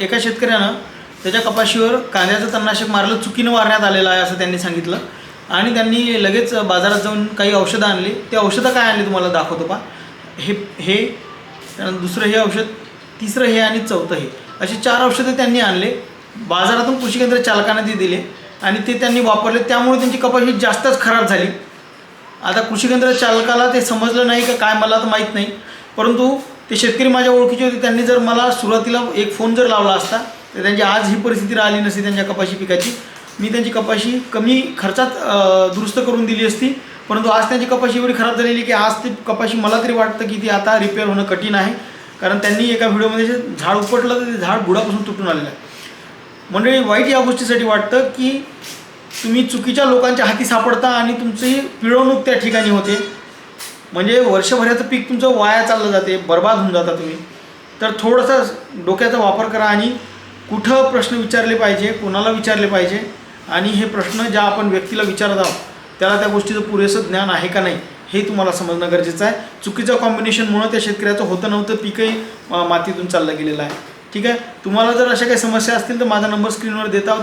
एका शेतकऱ्यानं त्याच्या कपाशीवर कांद्याचं तणनाशक मारलं चुकीनं मारण्यात आलेलं आहे असं त्यांनी सांगितलं. आणि त्यांनी लगेच बाजारात जाऊन काही औषधं आणली. ते औषधं काय आणली तुम्हाला दाखवतो पा हे हे दुसरं हे औषध तिसरं हे आणि चौथं हे. असे चार औषधं त्यांनी आणले. बाजारातून कृषी केंद्र चालकांना ते दिले आणि ते त्यांनी वापरले. त्यामुळे त्यांची कपाशी जास्तच खराब झाली. आता कृषी केंद्र चालकाला ते समजलं नाही का काय मला तर माहीत नाही. परंतु ते शेतकरी माझ्या ओळखीचे होते. त्यांनी जर मला सुरुवातीला एक फोन जर लावला असता तर त्यांची आज ही परिस्थिती राहिली नसती त्यांच्या कपाशी पिकाची. मी त्यांची कपाशी कमी खर्चात दुरुस्त करून दिली असती. परंतु आज त्यांची कपाशी एवढी खराब झालेली की आज ती कपाशी मला तरी वाटतं की ती आता रिपेअर होणं कठीण आहे. कारण त्यांनी एका व्हिडिओमध्ये झाड उपटलं तर ते झाड बुडापासून तुटून आलेलं आहे. मंडळी वाईट या गोष्टीसाठी वाटतं की तुम्ही चुकीच्या लोकांच्या हाती सापडता आणि तुमची पिळवणूक त्या ठिकाणी होते. म्हणजे वर्षभराचं पीक तुमचं वाया चाललं जाते बर्बाद होऊन जाता तुम्ही. तर थोडासा डोक्याचा वापर करा आणि कुठं प्रश्न विचारले पाहिजे कोणाला विचारले पाहिजे आणि हे प्रश्न ज्या आपण व्यक्तीला विचारत आहोत त्याला त्या गोष्टीचं पुरेसं ज्ञान आहे का नाही हे तुम्हाला समजणं गरजेचं आहे. चुकीचं कॉम्बिनेशनमुळं त्या शेतकऱ्याचं होतं नव्हतं पीकही मातीतून चाललं गेलेलं आहे. ठीक आहे? तुम्हाला जर अशा काही समस्या असतील तर माझा नंबर स्क्रीनवर देता हो.